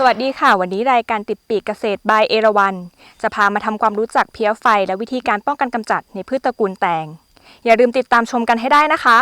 สวัสดีค่ะ วันนี้รายการติดปีกเกษตรบายเอราวันจะพามาทำความรู้จักเพี้ยไฟ และวิธีการป้องกันกำจัดในพืชตระกูลแตง อย่าลืมติดตามชมกันให้ได้นะคะ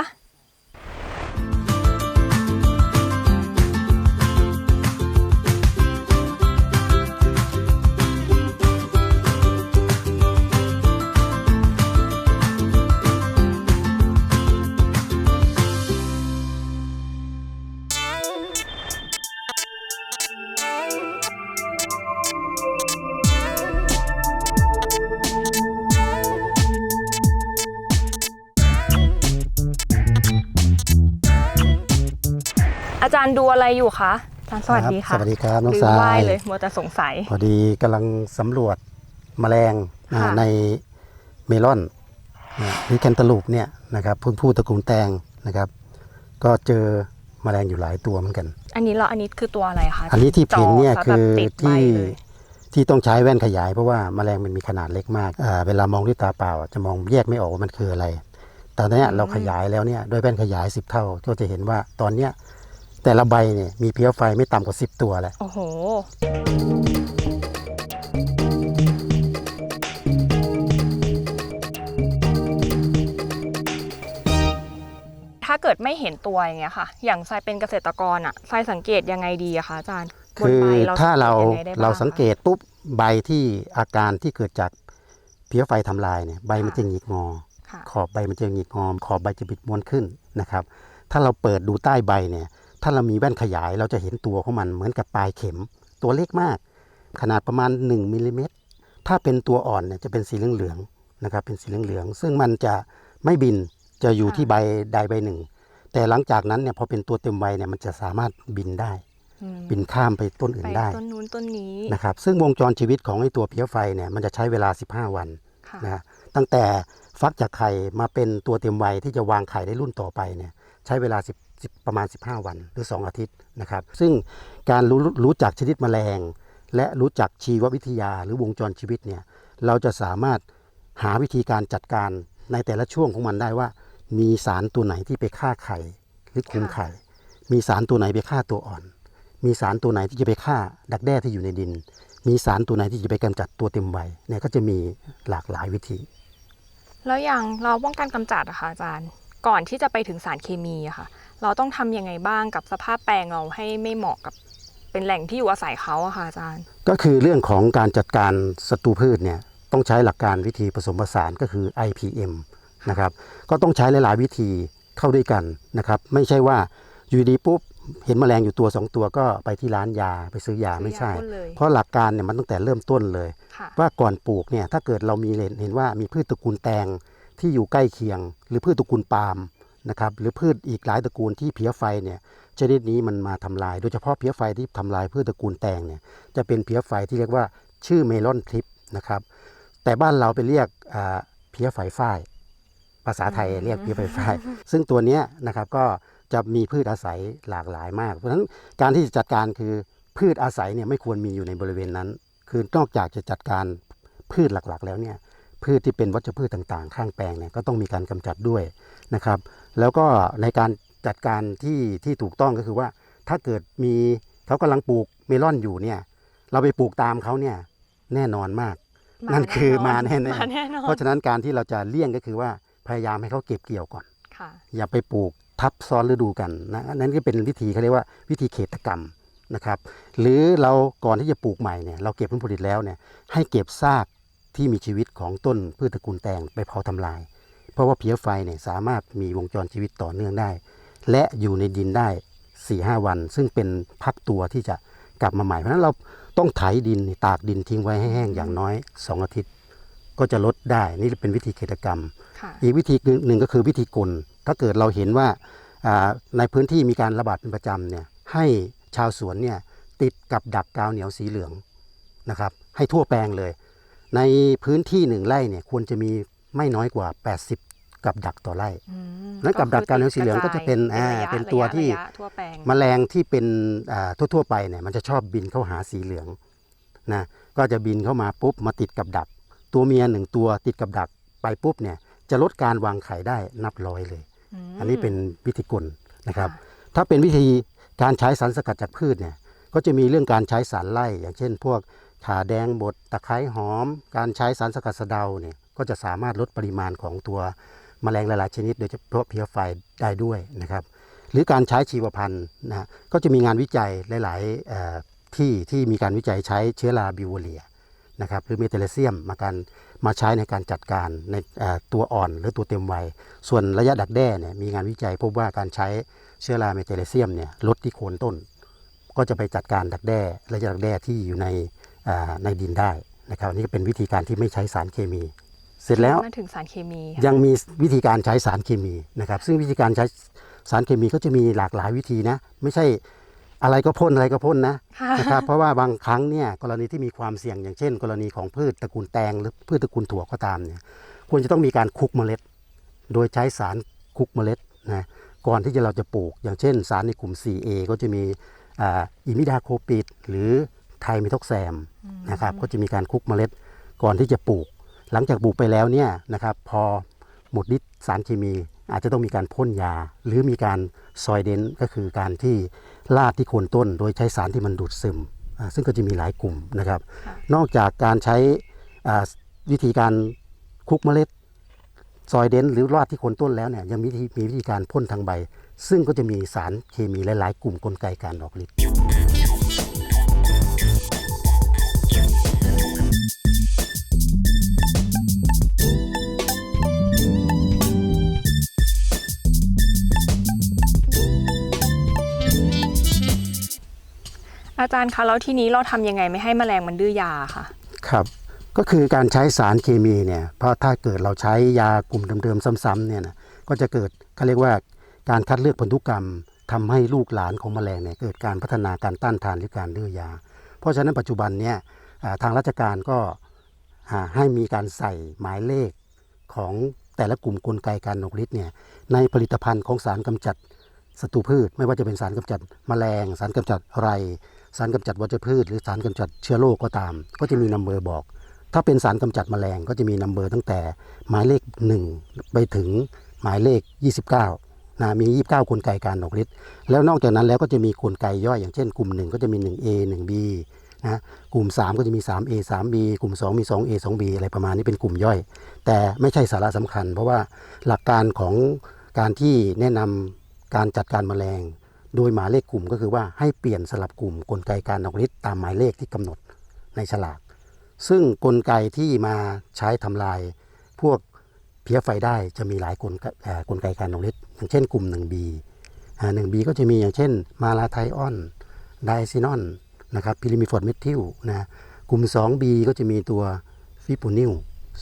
อาจารย์ดูอะไรอยู่คะอาจารย์สวัสดีค่ะสวัสดีครับน้องลืมทราไหว้ยเลยมัวแต่สงสัย พอดีกำลังสำรวจแมลงอ่าค่ะในเมลอนนะหรือแคนตาลูปเนี่ยนะครับพึ่งพูดตระกูลแตงนะครับ ก็เจอแมลงอยู่หลายตัวเหมือนกัน อันนี้เราอันนี้คือตัวอะไรคะอันนี้ที่เห็นเนี่ยจคือแบบติดใบที่เลยที่ต้องใช้แว่นขยายเพราะว่าแมลงมันมีขนาดเล็กมากอ่าเวลามองด้วยตาเปล่า จะมองแยกไม่ออกว่ามันคืออะไรแต่ตอนเนี้ยเราขยายแล้วเนี่ยด้วยแว่นขยาย 10 เท่า ก็จะเห็นว่าตอนเนี้ย แต่ละใบเนี่ยมีเพี้ยไฟไม่ต่ำกว่า 10 ตัวแล้วโอ้โห ถ้าเกิดไม่เห็นตัวอย่างเงี้ยค่ะ อย่างทรายเป็นเกษตรกรอะทรายสังเกตยังไงดีอะคะอาจารย์บนคือใบถ้าเราสังกตยังไงได้บ้เราสังเกตปุ๊บใบที่อาการที่เกิดจากเพี้ยไฟทำลายเนี่ยใบมันจะหงิกงอ ค่ะ ขอบใบมันจะหงิกงอขอบใบจะบิดม้วนขึ้นนะครับ ถ้าเราเปิดดูใต้ใบเนี่ย ถ้าเรามีแว่นขยายเราจะเห็นตัวของมันเหมือนกับปลายเข็ม ตัวเล็กมาก ขนาดประมาณ 1มิลลิเมตรถ้าเป็นตัวอ่อนเนี่ยจะเป็นสีเหลืองๆนะครับเป็นสีเหลืองๆซึ่งมันจะไม่บินจะอยู่ที่ใบใดใบหนึ่ง แต่หลังจากนั้นเนี่ยพอเป็นตัวเต็มวัยเนี่ยมันจะสามารถบินได้อืมบินข้ามไปต้นอื่ไปนได้ต้นนู้นต้นนี้นะครับซึ่งวงจรชีวิตของไอ้ตัวเพี้ยไฟเนี่ยมันจะใช้เวลา 15 วันค่ะนะฮะตั้งแต่ฟักจากไข่มาเป็นตัวเต็มวัยที่จะวางไข่ได้รุ่นต่อไปเนี่ยใช้เวลา10 10 ประมาณ 15 วันหรือ 2 อาทิตย์นะครับ ซึ่งการรู้รู้จักชนิดแมลง และรู้จักชีววิทยาหรือวงจรชีวิตเนี่ยเราจะสามารถหาวิธีการจัดการในแต่ละช่วงของมันได้ว่า มีสารตัวไหนที่ไปฆ่าไข่หรือคุมไข่ มีสารตัวไหนไปฆ่าตัวอ่อน มีสารตัวไหนที่จะไปฆ่าดักแด้ที่อยู่ในดิน มีสารตัวไหนที่จะไปกำจัดตัวเต็มวัยเนี่ยก็จะมีหลากหลายวิธี แล้วอย่างเราป้องกันกำจัดอะคะอาจารย์ ก่อนที่จะไปถึงสารเคมีอะค่ะ เราต้องทำยังไงบ้างกับสภาพแปลงเราให้ไม่เหมาะกับเป็นแหล่งที่อยู่อาศัยเขาอะค่ะอาจารย์ ก็คือเรื่องของการจัดการศัตรูพืชเนี่ยต้องใช้หลักการวิธีผสมผสานก็คือ IPM นะครับก็ต้องใช้หลายๆวิธีเข้าด้วยกันนะครับ ไม่ใช่ว่าอยู่ดีปุ๊บเห็นแมลงอยู่ตัวสองตัวก็ไปที่ร้านยาไปซื้อยาไม่ใช่ซื้อยาพ่นเลยเพราะหลักการเนี่ยมันตั้งแต่เริ่มต้นเลยค่ะว่าก่อนปลูกเนี่ยถ้าเกิดเรามีเห็นว่ามีพืชตระกูลแตงที่อยู่ใกล้เคียง หรือพืชตระกูลปาล์ม นะครับหรือพืชอีกหลายตระกูลที่เพี้ยไฟเนี่ยชนิดนี้มันมาทำลาย โดยเฉพาะเพี้ยไฟที่ทำลายพืชตระกูลแตงเนี่ยจะเป็นเพี้ยไฟที่เรียกว่าชื่อเมลอนทริปนะครับแต่บ้านเราไปเรียกอ่าเพี้ยไฟฝ้ายภาษาไทยเรียกเพี้ยไฟฝ้ายซึ่งตัวเนี้ยนะครับก็จะมีพืชอาศัยหลากหลายมาก เพราะฉะนั้นการที่จะจัดการคือพืชอาศัยเนี่ยไม่ควรมีอยู่ในบริเวณนั้น คือนอกจากจะจัดการพืชหลักๆ แล้วเนี่ยพืชที่เป็นวัชพืชต่างๆ ข้างแปลงเนี่ยก็ต้องมีการกำจัดด้วยนะครับ แล้วก็ในการจัดการที่ที่ถูกต้องก็คือว่า ถ้าเกิดมีเขากำลังปลูกเมลอนอยู่เนี่ย เราไปปลูกตามเขาเนี่ยแน่นอนมาก นั่นคือมาแน่ๆมาแน่นอนเพราะฉะนั้นการที่เราจะเลี่ยงก็คือว่าพยายามให้เขาเก็บเกี่ยวก่อนค่ะอย่าไปปลูกทับซ้อนฤดูกันนะนั่นก็เป็นวิธีเขาเรียกว่าวิธีเขตกรรมนะครับ หรือเราก่อนที่จะปลูกใหม่เนี่ยเราเก็บผลผลิตแล้วเนี่ยให้เก็บซากที่มีชีวิตของต้นพืชตระกูลแตงไปเผาทำลาย เพราะว่าเพี้ยไฟเนี่ยสามารถมีวงจรชีวิตต่อเนื่องได้ และอยู่ในดินได้4ี่หวัน ซึ่งเป็นพักตัวที่จะกลับมาใหม่ เพราะฉะนั้นเราต้องไถดินตากดินทิ้งไว้ให้แห้งอย่างน้อย 2 อาทิตย์ ก็จะลดได้นี่เป็นวิธีเขตกรรมค่ะอีกวิธีหนึ่งก็คือวิธีกล ถ้าเกิดเราเห็นว่าอ่าในพื้นที่มีการระบาดเป็นประจำเนี่ยให้ชาวสวนเนี่ยติดกับดักกาวเหนียวสีเหลืองนะครับให้ทั่วแปลงเลย ในพื้นที่หนึ่งไร่เนี่ยควรจะมีไม่น้อยกว่า 80 กับดักต่อไร่อืมแล้วกับดักการเลี้ยงสีเหลืองก็จะเป็นระอ่ายะเป็นตัวระยะที่ระยะทั่วแปลงแมลงที่เป็นอ่าทั่ว ๆ ไปเนี่ยมันจะชอบบินเข้าหาสีเหลืองนะก็จะบินเข้ามาปุ๊บมาติดกับดัก ตัวเมียหนึ่งตัวติดกับดักไปปุ๊บเนี่ยจะลดการวางไข่ได้นับร้อยเลยมอันนี้เป็นวิธีกลนะครับค่ะถ้าเป็นวิธีการใช้สารสกัดจากพืชเนี่ยก็ก็จะมีเรื่องการใช้สารไล่ อย่างเช่น พวกขาแดงบดตะไคร้หอม การใช้สารสกัดสะเดาเนี่ยก็จะสามารถลดปริมาณของตัว แมลงหลาย ๆ ชนิด โดยเฉพาะเพี้ยไฟได้ด้วยนะครับ หรือการใช้ชีวพันธุ์นะก็จะมีงานวิจัยหลายๆที่ที่มีการวิจัยใช้เชื้อราบิวเรียนะครับหรือเมทาเลเซียมมาการมาใช้ในการจัดการในตัวอ่อนหรือตัวเต็มวัย ส่วนระยะดักแด้เนี่ยมีงานวิจัยพบว่าการใช้เชื้อราเมทาเลเซียมเนี่ยลดที่โคนต้น ก็จะไปจัดการดักแด้ระยะดักแด้ที่อยู่ในในดินได้นะครับนี่ก็เป็นวิธีการที่ไม่ใช้สารเคมี เสร็จแล้วมาถึงสารเคมีค่ะยังมีวิธีการใช้สารเคมีนะครับ ซึ่งวิธีการใช้สารเคมีก็จะมีหลากหลายวิธีนะ ไม่ใช่อะไรก็พ่นอะไรก็พ่นนะค่ะนะครับ เพราะว่าบางครั้งเนี่ยกรณีที่มีความเสี่ยงอย่างเช่น กรณีของพืชตระกูลแตงหรือพืชตระกูลถั่วก็ตามเนี่ยควรจะต้องมีการคลุกเมล็ด โดยใช้สารคลุกเมล็ดนะก่อนที่จะเราจะปลูก อย่างเช่น สารในกลุ่ม 4A ก็จะมีอ่าอิมิดาโคปิดหรือไทเมทอกแซมนะครับก็จะมีการคลุกเมล็ดก่อนที่จะปลูก หลังจากปลูกไปแล้วเนี่ยนะครับพอหมดฤทธิ์สารเคมี อาจจะต้องมีการพ่นยา หรือมีการซอยเดนก็คือการที่ลาดที่โคนต้น โดยใช้สารที่มันดูดซึมอ่าซึ่งก็จะมีหลายกลุ่มนะครับค่ะนอกจากการใช้อ่าวิธีการคลุกเมล็ดซอยเดนหรือลาดที่โคนต้นแล้วเนี่ยยังมีวิธีมีวิธีการพ่นทางใบ ซึ่งก็จะมีสารเคมีหลาย ๆ กลุ่มกลไกการออกฤทธิ์ อาจารย์คะแล้วทีนี้เราทำยังไงไม่ให้แมลงมันดื้อยาค่ะครับ ก็คือการใช้สารเคมีเนี่ยเพราะถ้าเกิดเราใช้ยากลุ่มเดิมๆซ้ำๆเนี่ยนะก็จะเกิดเขาเรียกว่าการคัดเลือกพันธุกรรมทำให้ลูกหลานของแมลงเนี่ยเกิดการพัฒนาการต้านทานหรือการดื้อยา เพราะฉะนั้นปัจจุบันเนี่ยทางราชการก็ให้มีการใส่หมายเลขของแต่ละกลุ่มกลไกการออกฤทธิ์เนี่ยในผลิตภัณฑ์ของสารกำจัดศัตรูพืช ไม่ว่าจะเป็นสารกำจัดแมลง สารกำจัดไร สารกำจัดวัชพืช หรือสารกำจัดเชื้อโรคก็ตาม ก็จะมีนัมเบอร์บอก ถ้าเป็นสารกำจัดแมลงก็จะมีนัมเบอร์ตั้งแต่หมายเลข 1 ไปถึงหมายเลข 29นะมี 29 กลไกการออกฤทธิ์แล้วนอกจากนั้นแล้วก็จะมีกลไกย่อยอย่างเช่น กลุ่ม 1 ก็จะมี 1A 1B นะกลุ่ม 3 ก็จะมี 3A 3B กลุ่ม 2 มี 2A 2B อะไรประมาณนี้เป็นกลุ่มย่อย แต่ไม่ใช่สาระสำคัญ เพราะว่าหลักการของการที่แนะนำการจัดการแมลง โดยหมายเลขกลุ่มก็คือว่าให้เปลี่ยนสลับกลุ่มกลไกการออกฤทธิ์ตามหมายเลขที่กำหนดในฉลาก ซึ่งกลไกที่มาใช้ทำลาย พวกเพี้ยไฟได้จะมีหลายกลไกกลไกการออกฤทธิ์อย่างเช่นกลุ่ม 1B อ่า 1B ก็จะมีอย่างเช่น มาลาไทออนไดซินอนนะครับพิลิมิฟอร์ดเมทิลนะกลุ่ม 2B ก็จะมีตัวฟิปูนิล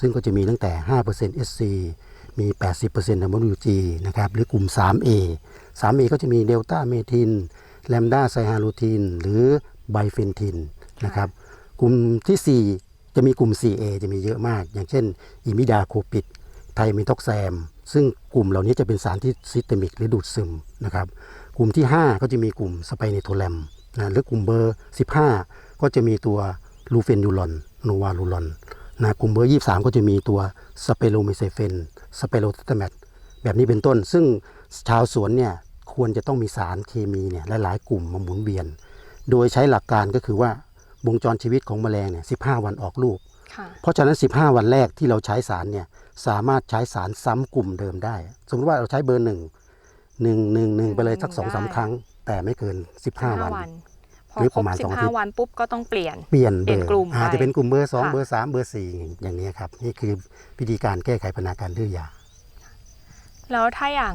ซึ่งก็จะมีตั้งแต่ 5% SC มี 80% WG นะครับหรือกลุ่ม 3A 3A ก็จะมีเดลต้าเมทินแลมดาไซฮาลูทิน หรือไบเฟนทินนะครับกลุ่มที่ 4 จะมีกลุ่ม 4A จะมีเยอะมาก อย่างเช่น อิมิดาโคปิด ไทเมทอกแซม ซึ่งกลุ่มเหล่านี้จะเป็นสารที่ซิสเตมิกหรือดูดซึมนะครับกลุ่มที่ 5 ก็จะมีกลุ่มสไปเนโทแลมนะหรือกลุ่มเบอร์ 15 ก็จะมีตัวลูเฟนยูลอนโนวาลูลอน นะกลุ่มเบอร์ 23 ก็จะมีตัวสเปโรเมเซเฟนสเปโรตแมตแบบนี้เป็นต้น ซึ่งชาวสวนเนี่ยควรจะต้องมีสารเคมีเนี่ยหลายๆ กลุ่มมาหมุนเวียน โดยใช้หลักการก็คือว่าวงจรชีวิตของแมลงเนี่ย15วันออกลูกค่ะเพราะฉะนั้น 15 วันแรกที่เราใช้สารเนี่ยสามารถใช้สารซ้ำกลุ่มเดิมได้ สมมติว่าเราใช้เบอร์หนึ่งหนึ่งหนึ่งหนึ่งไปเลยสักสองสามได้ครั้ง แต่ไม่เกิน 15 วันพอ หรือครปบระมาณสิสองบอาทิห้าตย์วันปุ๊บก็ต้องเปลี่ยนเปลี่ยนเบเปลี่อยนร์กลุ่มอาจไปจะเป็นกลุ่มเบอร์สองค่ะเบอร์สามเบอร์สี่อย่างนี้ครับ นี่คือวิธีการแก้ไขปัญหาการดื้อยา แล้วถ้าอย่าง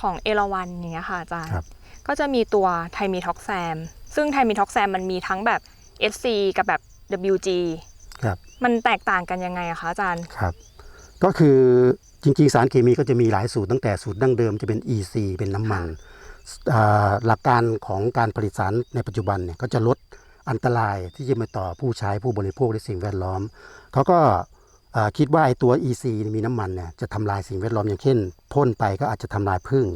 ของเอราวันอย่างเงี้ยค่ะอาจารย์ครับก็จะมีตัวไทมีท็อกแซมซึ่งไทมีท็อกแซมมันมีทั้งแบบ SC กับแบบ WG ครับมันแตกต่างกันยังไงอะคะอาจารย์ครับ ก็คือจริงๆ สารเคมีก็จะมีหลายสูตรตั้งแต่สูตรดั้งเดิมจะเป็น EC เป็นน้ำมันอ่า หลักการของการผลิตสารในปัจจุบันเนี่ยก็จะลดอันตรายที่จะมาต่อผู้ใช้ผู้บริโภคและสิ่งแวดล้อม เขาก็คิดว่าไอ้ตัว EC มีน้ำมันเนี่ยจะทำลายสิ่งแวดล้อมอย่างเช่นพ่นไปก็อาจจะทำลายพึ่ง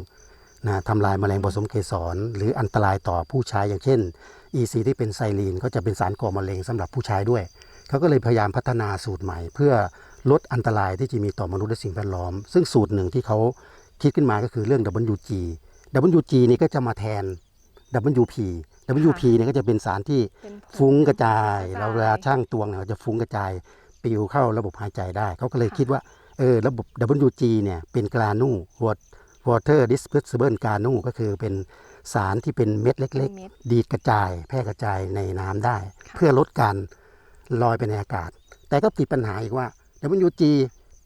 นะทำลายแมลงผสมเกสร หรืออันตรายต่อผู้ใช้อย่างเช่น EC ที่เป็นไซลีนก็จะเป็นสารก่อมะเร็งสำหรับผู้ใช้ด้วย เขาก็เลยพยายามพัฒนาสูตรใหม่ เพื่อลดอันตรายที่จะมีต่อมนุษย์และสิ่งแวดล้อม ซึ่งสูตรหนึ่งที่เขาคิดขึ้นมาก็คือเรื่อง WG WG นี่ก็จะมาแทน WP WP เนี่ยก็จะเป็นสารที่เป็นผฟุ้งกระจายกระจาย เราเวลาช่างตวงเนี่ยจะฟุ้งกระจายปลิวเข้าระบบหายใจได้ เขาก็เลยค่ะคิดว่าเออระบบ WG เนี่ยเป็นกรานู water dispersible กรานูก็คือเป็นสารที่เป็นเม็ดเล็กเม็ดๆดีดกระจาย แพร่กระจายในน้ำได้ค่ะเพื่อลดการลอยไปในอากาศ แต่ก็ติดปัญหาอีกว่า WG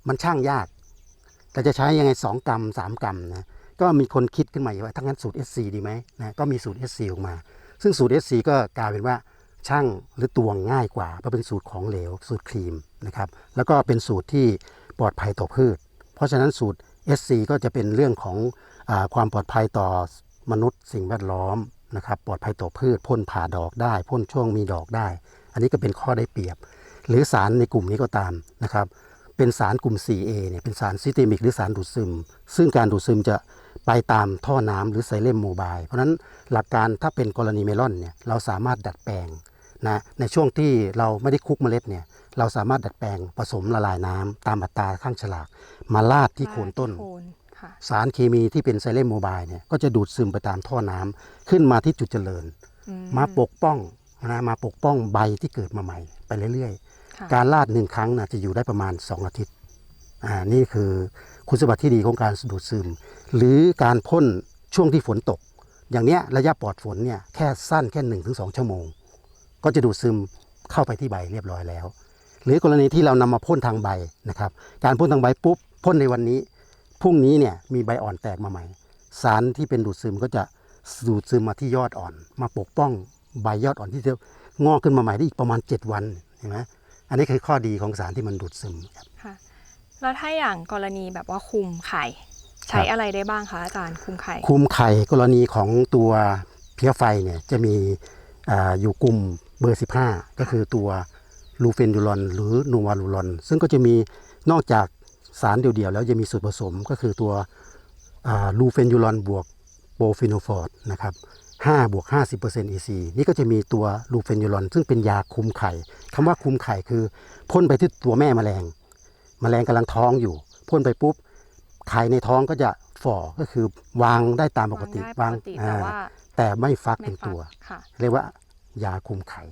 มันช่างยาก แต่จะใช้ยังไง 2 กรัม 3 กรัมนะ ก็มีคนคิดขึ้นมาว่าถ้างั้นสูตร SC ดีไหมนะก็มีสูตร SC ออกมา ซึ่งสูตร SC ก็กลายเป็นว่าช่างหรือตวงง่ายกว่าเพราะเป็นสูตรของเหลว สูตรครีมนะครับแล้วก็เป็นสูตรที่ปลอดภัยต่อพืช เพราะฉะนั้นสูตร SC ก็จะเป็นเรื่องของอความปลอดภัยต่อมนุษย์สิ่งแวดล้อมนะครับปลอดภัยต่อพืชพ่นผ่าดอกได้พ่นช่วงมีดอกได้ อันนี้ก็เป็นข้อได้เปรียบ หรือสารในกลุ่มนี้ก็ตามนะครับเป็นสารกลุ่ม 4A เนี่ยเป็นสารซิสเตมิกหรือสารดูดซึม ซึ่งการดูดซึมจะ ไปตามท่อน้ำหรือไซเลมโมบาย เพราะฉะนั้นหลักการถ้าเป็นกรณีเมลอนเนี่ยเราสามารถดัดแปลงนะในช่วงที่เราไม่ได้คลุกเมล็ดเนี่ยเราสามารถดัดแปลงผสมละลายน้ำตามอัตราข้างฉลาก มาลาดที่โคนต้นโคนค่ะสารเคมีที่เป็นไซเลมโมบายเนี่ยก็จะดูดซึมไปตามท่อน้ำขึ้นมาที่จุดเจริญอืมาปกป้องนะมาปกป้องใบที่เกิดมาใหม่ ไปเรื่อยๆค่ะการลาดหนึ่งครั้งนะจะอยู่ได้ประมาณ 2 อาทิตย์ อ่านี่คือคุณสมบัติที่ดีของการดูดซึม หรือการพ่นช่วงที่ฝนตก อย่างเนี้ยระยะปลอดฝนเนี่ยแค่สั้นแค่1นถึงสชั่วโมง ก็จะดูดซึมเข้าไปที่ใบเรียบร้อยแล้ว หรือกรณีที่เรานำมาพ่นทางใบนะครับ การพ่นทางใบปุ๊บพ่นในวันนี้พรุ่งนี้เนี่ยมีใบอ่อนแตกมาใหม่ สารที่เป็นดูดซึมก็จะดูดซึมมาที่ยอดอ่อน มาปกป้องใบยอดอ่อนที่จะงอกขึ้นมาใหม่ได้อีกประมาณ 7 วันเห็นไหมอันนี้คือข้อดีของสารที่มันดูดซึมครับค่ะ แล้วถ้าอย่างกรณีแบบว่าคุมไข่ ใช้อะไรได้บ้างคะอาจารย์คุมไข่ คุมไข่กรณีของตัวเพี้ยไฟเนี่ยจะมีอาอยู่กลุ่มเบอร์ 15 ก็คือตัวลูเฟนยูรอนหรือนูวาลูรอน ซึ่งก็จะมีนอกจากสารเดียวๆ แล้วจะมีส่วนผสมก็คือตัวลูเฟนยูรอนบวกโปรฟิโนฟอร์ดนะครับ5บวก50% EC นี่ก็จะมีตัวลูเฟนยูรอน ซึ่งเป็นยาคุมไข่คำว่าคุมไข่คือพ่นไปที่ตัวแม่แมลง แมลงกำลังท้องอยู่พ่นไปปุ๊บไข่ในท้องก็จะฝ่อก็คือวางได้ตามปกติวางได้ปกติแต่อ่าว่าแต่ไม่ฟักไม่เป็นฟักตัวค่ะเรียกว่ายาคุมไข่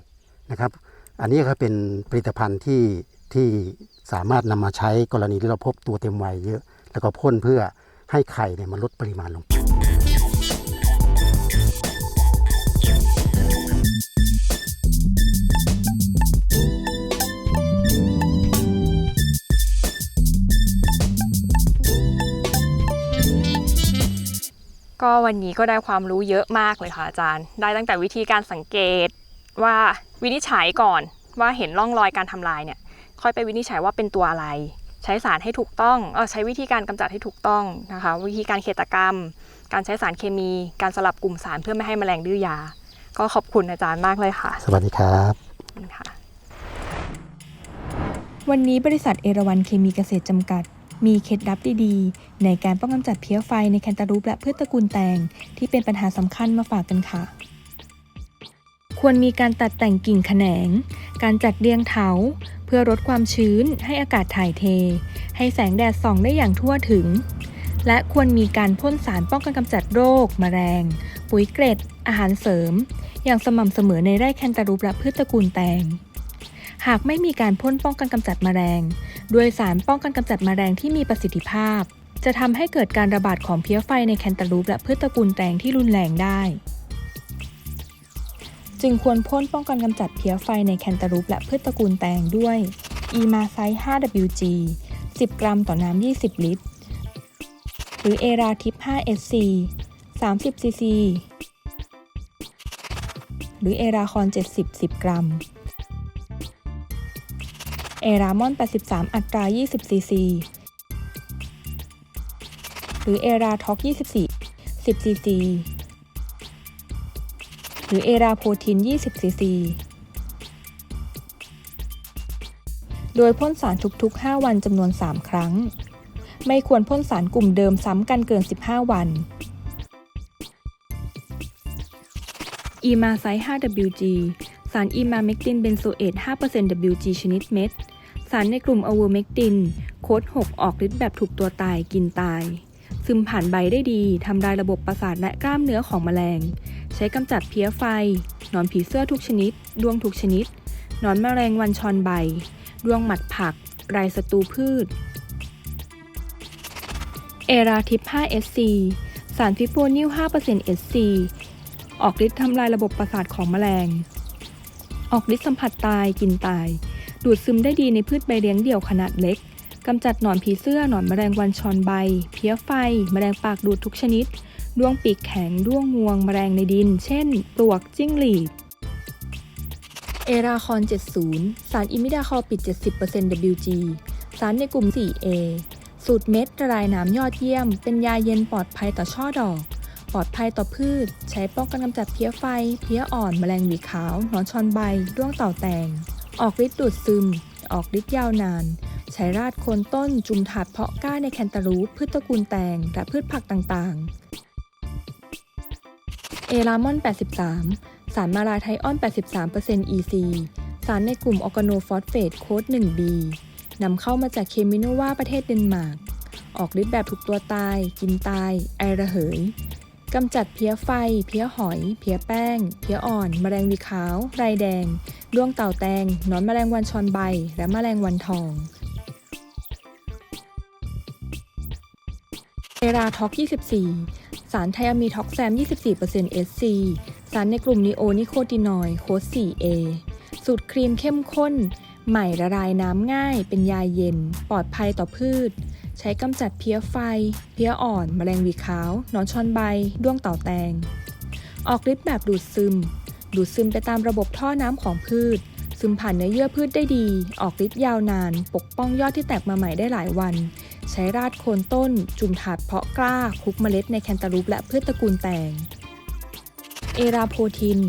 นะครับ อันนี้ก็เป็นผลิตภัณฑ์ที่ที่สามารถนำมาใช้กรณีที่เราพบตัวเต็มวัยเยอะ แล้วก็พ่นเพื่อให้ไข่เนี่ยมันลดปริมาณลง ก็วันนี้ก็ได้ความรู้เยอะมากเลยค่ะอาจารย์ ได้ตั้งแต่วิธีการสังเกตว่าวินิจฉัยก่อนว่าเห็นร่องรอยการทำลายเนี่ย ค่อยไปวินิจฉัยว่าเป็นตัวอะไร ใช้สารให้ถูกต้องเออใช้วิธีการกำจัดให้ถูกต้องนะคะ วิธีการเขตกรรม การใช้สารเคมี การสลับกลุ่มสารเพื่อไม่ให้แมลงดื้อยา ก็ขอบคุณอาจารย์มากเลยค่ะ สวัสดีครับขอบคุณค่ะวันนี้บริษัทเอราวันเคมีเกษตรจำกัด มีเคล็ดลับดีๆ ในการป้องกันกำจัดเพี้ยไฟในแคนตาลูปและพืชตระกูลแตงที่เป็นปัญหาสำคัญมาฝากกันค่ะ ควรมีการตัดแต่งกิ่งแขนง การจัดเรียงเถา เพื่อลดความชื้นให้อากาศถ่ายเท ให้แสงแดดส่องได้อย่างทั่วถึง และควรมีการพ่นสารป้องกันกำจัดโรคแมลง ปุ๋ยเกรดอาหารเสริม อย่างสม่ำเสมอในไร่แคนตาลูปและพืชตระกูลแตงหากไม่มีการพ่นป้องกันกำจัดแมลง ด้วยสารป้องกันกำจัดแมลงที่มีประสิทธิภาพ จะทำให้เกิดการระบาดของเพี้ยไฟในแคนตาลูปและพืชตระกูลแตงที่รุนแรงได้ จึงควรพ่นป้องกันกำจัดเพี้ยไฟในแคนตาลูปและพืชตระกูลแตงด้วย e m a c i 5 WG 10 กรัมต่อน้ำ 20 ลิตร หรือเอราทิป 5 SC 30 cc หรือเอราคอน 70 10 กรัม เอรามอน 83 อัตรา 20 ซีซี หรือเอราท็อก 24 10 ซีซี หรือเอราโพทิน 20 ซีซี โดยพ่นสารทุกๆ 5 วันจำนวน 3 ครั้ง ไม่ควรพ่นสารกลุ่มเดิมซ้ำกันเกิน 15 วัน อีมาไซ 5WG สารอีมาเมกตินเบนโซเอต 5% WG ชนิดเม็ด สารในกลุ่มอะเวอร์เมกติน โค้ด 6 ออกฤทธิ์แบบถูกตัวตายกินตาย ซึมผ่านใบได้ดี ทำลายระบบประสาทและกล้ามเนื้อของแมลง ใช้กำจัดเพี้ยไฟ หนอนผีเสื้อทุกชนิด ดวงทุกชนิด หนอนแมลงวันชอนใบ ดวงหมัดผัก ไรศัตรูพืช เอราทิป 5SC สารฟิโฟนิล 5% SC ออกฤทธิ์ทำลายระบบประสาทของแมลง ออกฤทธิ์สัมผัสตายกินตาย ดูดซึมได้ดีในพืชใบเลี้ยงเดี่ยวขนาดเล็กกำจัดหนอนผีเสื้อหนอนแมลงวันชอนใบ เพี้ยไฟ แมลงปากดูดทุกชนิดด้วงปีกแข็งด้วงงวง แมลงในดิน เช่น ปลวกจิ้งหรีดเอราคอน 70 สารอิมิดาคอปิด 70% WG สารในกลุ่ม 4A สูตรเม็ดละลายน้ำยอดเยี่ยม เป็นยาเย็นปลอดภัยต่อช่อดอก ปลอดภัยต่อพืช ใช้ป้องกันกำจัดเพี้ยไฟ เพี้ยอ่อนแมลงหวีขาวหนอนชอนใบ ด้วงเต่าแตง ออกฤทธิ์ดูดซึม ออกฤทธิ์ยาวนาน ใช้ราดโคนต้นจุ่มถาดเพาะกล้าในแคนตาลูปพืชตระกูลแตง และพืชผักต่างๆ เอรามอน 83 สารมาลาไทออน 83% EC สารในกลุ่มออร์แกโนฟอสเฟตโค้ด 1B นำเข้ามาจากเคมิโนวาประเทศเดนมาร์ก ออกฤทธิ์แบบถูกตัวตาย กินตาย ไอระเหย กำจัดเพี้ยไฟ เพี้ยหอย เพี้ยแป้ง เพี้ยอ่อน แมลงวีขาว ไรแดง ด้วงเต่าแตง หนอนแมลงวันชอนใบ และแมลงวันทองเอราท็อก24 สารไทอะมีท็อกแซม 24% SC สารในกลุ่มนีโอนิโคตินอยด์โค้ด 4A สูตรครีมเข้มข้น ใหม่ละลายน้ำง่าย เป็นยาเย็น ปลอดภัยต่อพืช ใช้กำจัดเพี้ยไฟ เพี้ยอ่อน แมลงวีขาว นอนชอนใบ ด้วงเต่าแตง ออกฤทธิ์แบบดูดซึม ดูดซึมไปตามระบบท่อน้ำของพืช ซึมผ่านเนื้อเยื่อพืชได้ดี ออกฤทธิ์ยาวนาน ปกป้องยอดที่แตกมาใหม่ได้หลายวัน ใช้ราดโคนต้น จุ่มถาดเพาะกล้าคลุกเมล็ดในแคนตาลูปและพืชตระกูลแตง เอราโพทิน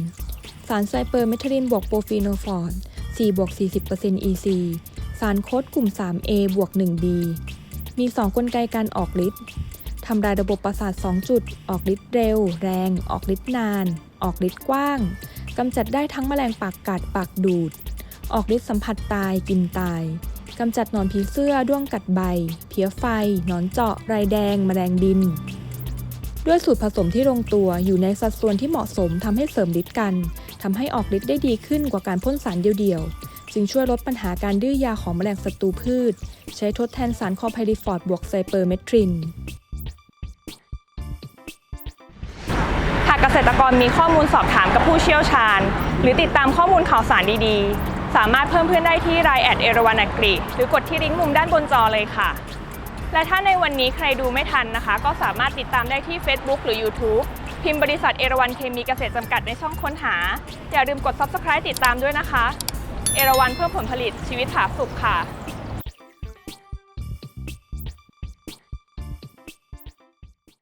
สารไซเปอร์เมทิลินบวกโปรฟีโนฟอร์ด4บวก40% EC สารโคดกลุ่ม 3A บวก 1B มี 2 กลไกการออกฤทธิ์ทำลายระบบประสาท 2 จุด ออกฤทธิ์เร็ว แรง ออกฤทธิ์นาน ออกฤทธิ์กว้างกำจัดได้ทั้งแมลงปากกัดปากดูด ออกฤทธิ์สัมผัสตายกินตายกำจัดหนอนผีเสื้อด้วงกัดใบ เพี้ยไฟหนอนเจาะไรแดง แมลงดิน ด้วยสูตรผสมที่ลงตัวอยู่ในสัดส่วนที่เหมาะสมทำให้เสริมฤทธิ์กันทำให้ออกฤทธิ์ได้ดีขึ้นกว่าการพ่นสารเดียวๆ จึงช่วยลดปัญหาการดื้อยาของแมลงศัตรูพืช ใช้ทดแทนสารคอไพริฟอร์ดบวกไซเปอร์เมทรินหากเกษตรกรมีข้อมูลสอบถามกับผู้เชี่ยวชาญ หรือติดตามข้อมูลข่าวสารดีๆ สามารถเพิ่มเพื่อนได้ที่ไลน์แอดเอราวันกฤษหรือกดที่ลิงก์มุมด้านบนจอเลยค่ะ และถ้าในวันนี้ใครดูไม่ทันนะคะ ก็สามารถติดตามได้ที่ Facebook หรือ YouTube พิมพ์บริษัทเอราวันเคมีเกษตรจำกัดในช่องค้นหา อย่าลืมกด Subscribe ติดตามด้วยนะคะ เอราวันเพื่อผลผลิตชีวิตผาสุกค่ะ